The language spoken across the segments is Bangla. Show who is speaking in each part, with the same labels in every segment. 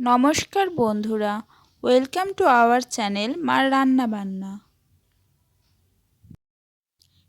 Speaker 1: নমস্কার বন্ধুরা, ওয়েলকাম টু আওয়ার চ্যানেল মার রান্না বান্না।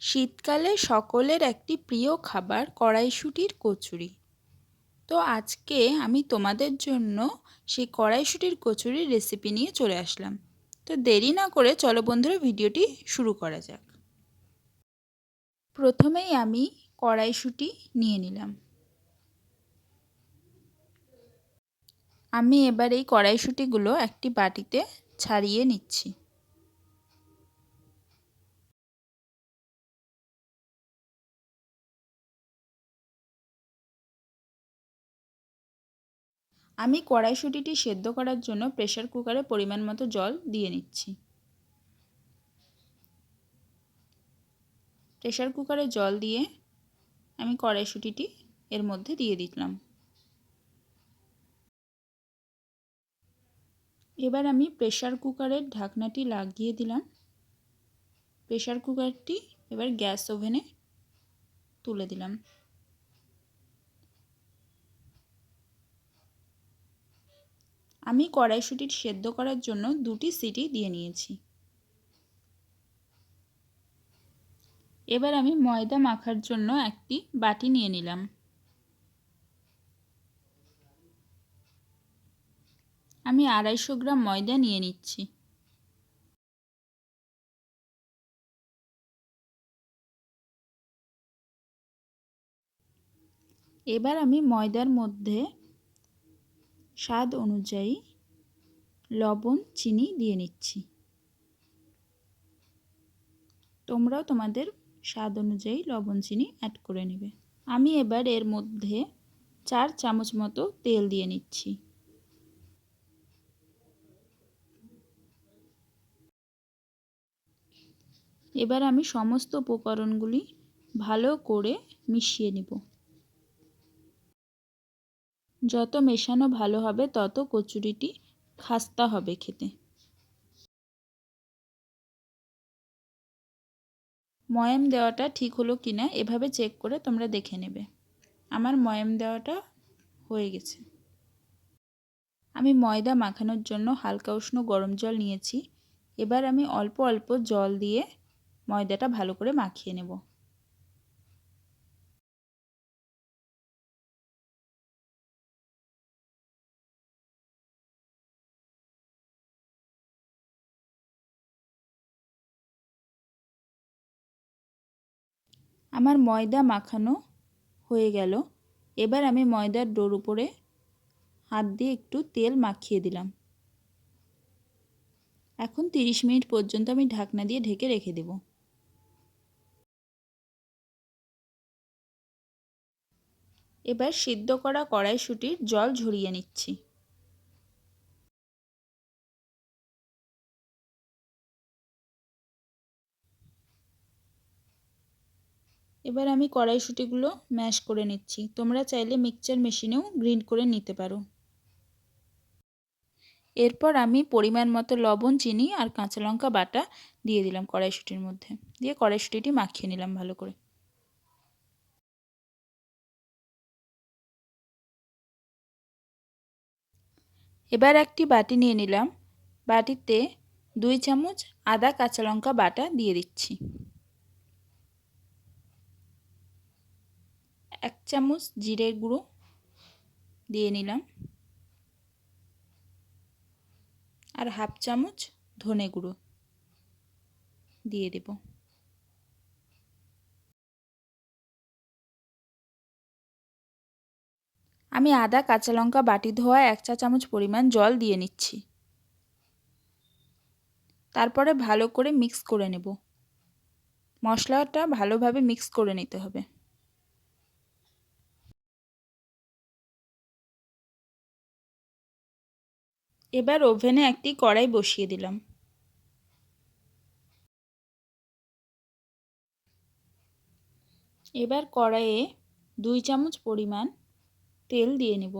Speaker 1: শীতকালে সকলের একটি প্রিয় খাবার কড়াইশুটির কচুরি। তো আজকে আমি তোমাদের জন্য সেই কড়াইশুটির কচুরির রেসিপি নিয়ে চলে আসলাম। তো দেরি না করে চলো বন্ধুরা, ভিডিওটি শুরু করা যাক। প্রথমেই আমি কড়াইশুটি নিয়ে নিলাম। আমি এবার এই কড়াইশুঁটিগুলো একটি বাটিতে ছাড়িয়ে নিচ্ছি। আমি কড়াইশুঁটিটি সেদ্ধ করার জন্য প্রেশার কুকারে পরিমাণ মতো জল দিয়ে নিচ্ছি। প্রেশার কুকারে জল দিয়ে আমি কড়াইশুঁটিটি এর মধ্যে দিয়ে দিলাম। এবার আমি প্রেশার কুকারের ঢাকনাটি লাগিয়ে দিলাম। প্রেশার কুকারটি এবার গ্যাস ওভেনে তুলে দিলাম। আমি কড়াইশুটির সেদ্ধ করার জন্য দুটি সিটি দিয়ে নিয়েছি। এবার আমি ময়দা মাখার জন্য একটি বাটি নিয়ে নিলাম। আমি আড়াইশো গ্রাম ময়দা নিয়ে নিচ্ছি। এবার আমি ময়দার মধ্যে স্বাদ অনুযায়ী লবণ, চিনি দিয়ে নিচ্ছি। তোমরাও তোমাদের স্বাদ অনুযায়ী লবণ, চিনি অ্যাড করে নেবে। আমি এবার এর মধ্যে চার চামচ মতো তেল দিয়ে নিচ্ছি। এবার আমি সমস্ত উপকরণগুলি ভালো করে মিশিয়ে নিব। যত মেশানো ভালো হবে, তত কচুরিটি খাস্তা হবে খেতে। ময়াম দেওয়াটা ঠিক হলো কি না এভাবে চেক করে তোমরা দেখে নেবে। আমার ময়াম দেওয়াটা হয়ে গেছে। আমি ময়দা মাখানোর জন্য হালকা উষ্ণ গরম জল নিয়েছি। এবার আমি অল্প অল্প জল দিয়ে ময়দাটা ভালো করে মাখিয়ে নেব। আমার ময়দা মাখানো হয়ে গেল। এবার আমি ময়দার ডোর উপরে হাত দিয়ে একটু তেল মাখিয়ে দিলাম। এখন 30 মিনিট পর্যন্ত আমি ঢাকনা দিয়ে ঢেকে রেখে দেব। এবার সিদ্ধ করা কড়াইশুটির জল ঝরিয়ে নিচ্ছি। এবার আমি কড়াইশুটিগুলো ম্যাশ করে নিচ্ছি। তোমরা চাইলে মিক্সচার মেশিনেও গ্রিন্ড করে নিতে পারো। এরপর আমি পরিমাণ মতো লবণ, চিনি আর কাঁচা লঙ্কা বাটা দিয়ে দিলাম কড়াইশুটির মধ্যে। দিয়ে কড়াইশুটিটি মাখিয়ে নিলাম ভালো করে। এবার একটি বাটি নিয়ে নিলাম। বাটিতে দুই চামচ আদা কাঁচা লঙ্কা বাটা দিয়ে দিচ্ছি। এক চামচ জিরের গুঁড়ো দিয়ে নিলাম। আর হাফ চামচ ধনে গুঁড়ো দিয়ে দেব। আমি আদা, কাঁচা লঙ্কা, বাটি ধোয়া, এক চা চামচ পরিমাণ জল দিয়ে নিচ্ছি। তারপরে ভালো করে মিক্স করে নেব। মশলাটা ভালোভাবে মিক্স করে নিতে হবে। এবার ওভেনে একটি কড়াই বসিয়ে দিলাম। এবার কড়াইয়ে দুই চামচ পরিমাণ তেল দিয়ে নেব।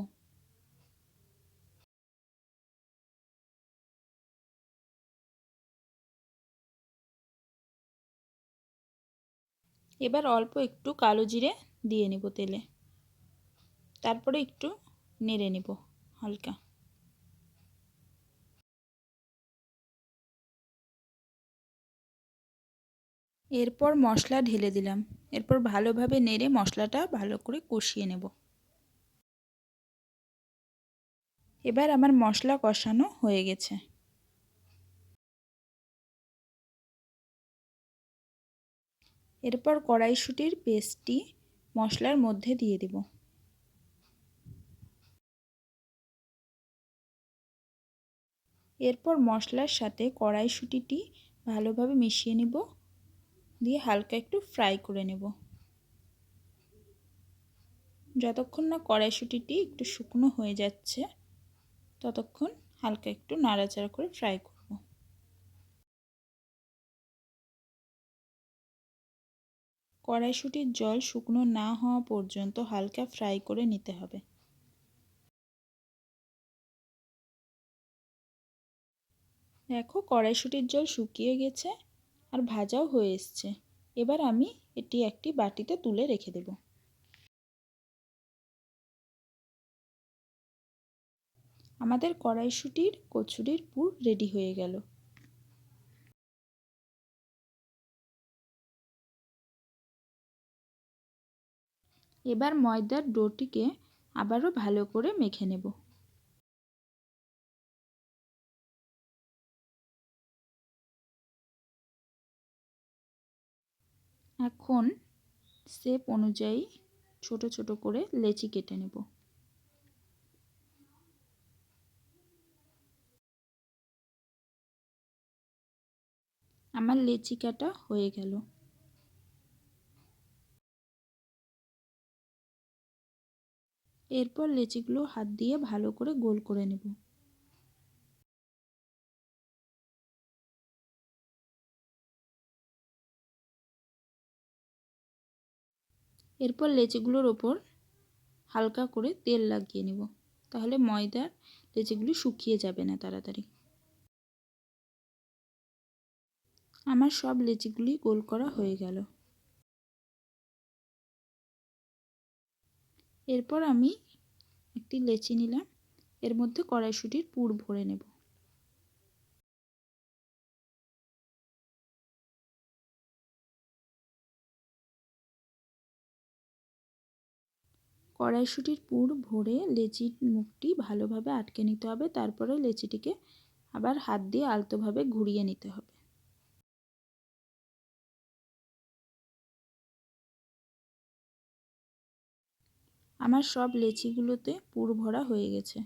Speaker 1: এবার অল্প একটু কালো জিরে দিয়ে নেব তেলে। তারপরে একটু নেড়ে নেব হালকা। এরপর মশলা ঢেলে দিলাম। এরপর ভালোভাবে নেড়ে মশলাটা ভালো করে কষিয়ে নেব। এবার আমার মশলা কষানো হয়ে গেছে। এরপর কড়াইশুটির পেস্টটি মশলার মধ্যে দিয়ে দেব। এরপর মশলার সাথে কড়াইশুটিটি ভালোভাবে মিশিয়ে নেব। দিয়ে হালকা একটু ফ্রাই করে নেব। যতক্ষণ না কড়াইশুটিটি একটু শুকনো হয়ে যাচ্ছে ততক্ষণ হালকা একটু নাড়াচাড়া করে ফ্রাই করব। কড়াইশুটির জল শুকনো না হওয়া পর্যন্ত হালকা ফ্রাই করে নিতে হবে। দেখো কড়াইশুটির জল শুকিয়ে গেছে আর ভাজাও হয়ে এসছে। এবার আমি এটি একটি বাটিতে তুলে রেখে দেব। আমাদের কড়াইশুটির কচুরির পুর রেডি হয়ে গেল। এবার ময়দার ডোটিকে আবারও ভালো করে মেখে নেব। এখন শেপ অনুযায়ী ছোট ছোট করে লেচি কেটে নেব। আমার লেচি কাটা হয়ে গেল। এরপর লেচিগুলো হাত দিয়ে ভালো করে গোল করে নেব। এরপর লেচিগুলোর ওপর হালকা করে তেল লাগিয়ে নেব। তাহলে ময়দার লেচিগুলি শুকিয়ে যাবে না তাড়াতাড়ি। আমার সব লেচিগুলি গোল করা হয়ে গেল। এরপর আমি একটি লেচি নিলাম, এর মধ্যে কড়াইশুটির পুর ভরে নেব। কড়াইশুটির পুর ভরে লেচির মুখটি ভালোভাবে আটকে নিতে হবে, তারপরে লেচিটিকে আবার হাত দিয়ে আলতোভাবে ঘুরিয়ে নিতে হবে। আমার সব লেচিগুলোতে পুর ভরা হয়ে গেছে।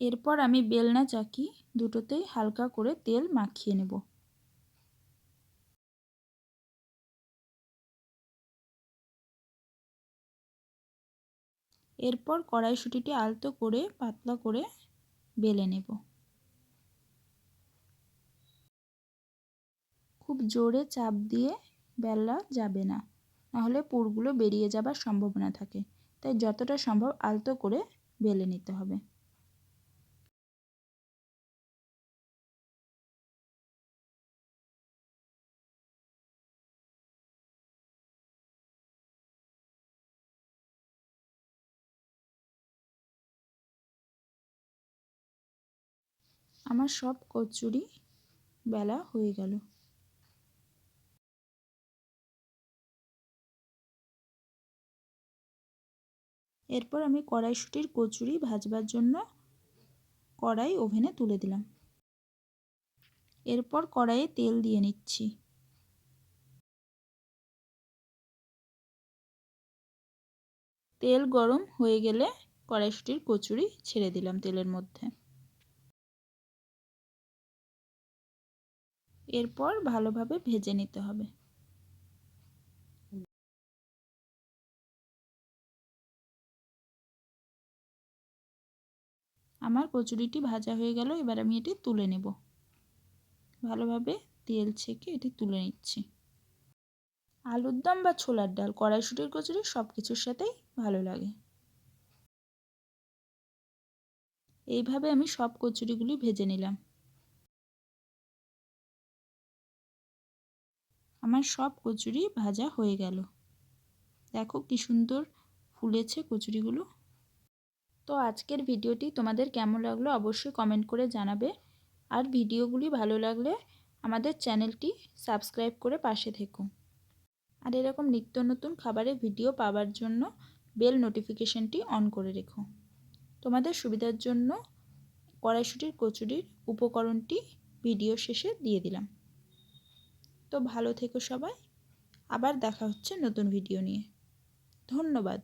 Speaker 1: এরপর আমি বেলনা চাকি দুটোতেই হালকা করে তেল মাখিয়ে নেব। এরপর কড়াইশুটিটি আলতো করে পাতলা করে বেলে নেব। খুব জোরে চাপ দিয়ে বেলা যাবে না। নাহলে পুরগুলো বেরিয়ে যাবার সম্ভাবনা থাকে। তাই যতটা সম্ভব আলতো করে বেলে নিতে হবে। আমার সব কচুরি বেলা হয়ে গেল। এরপর আমি কড়াইশুটির কচুরি ভাজবার জন্য কড়াই ওভেনে তুলে দিলাম। এরপর কড়াইয়ে তেল দিয়ে নিচ্ছি। তেল গরম হয়ে গেলে কড়াইশুটির কচুরি ছেড়ে দিলাম তেলের মধ্যে। এরপর ভালোভাবে ভেজে নিতে হবে। আমার কচুরিটি ভাজা হয়ে গেল, এবার আমি এটি তুলে নেব। ভালোভাবে তেল ছেঁকে এটি তুলে নিচ্ছি। আলুর দম বা ছোলার ডাল, কড়াইশুটির কচুরি সব কিছুর সাথেই ভালো লাগে। এইভাবে আমি সব কচুরিগুলি ভেজে নিলাম। আমার সব কচুরি ভাজা হয়ে গেল। দেখো কি সুন্দর ফুলেছে কচুরিগুলো। তো আজকের ভিডিওটি তোমাদের কেমন লাগল অবশ্যই কমেন্ট করে জানাবে। আর ভিডিওগুলি ভালো লাগলে আমাদের চ্যানেলটি সাবস্ক্রাইব করে পাশে থেকো। আর এরকম নিত্য নতুন খাবারের ভিডিও পাওয়ার জন্য বেল নোটিফিকেশনটি অন করে রেখো। তোমাদের সুবিধার জন্য কড়াইশুটির, কচুরির উপকরণটি ভিডিও শেষে দিয়ে দিলাম। তো ভালো থেকো সবাই। আবার দেখা হচ্ছে নতুন ভিডিও নিয়ে। ধন্যবাদ।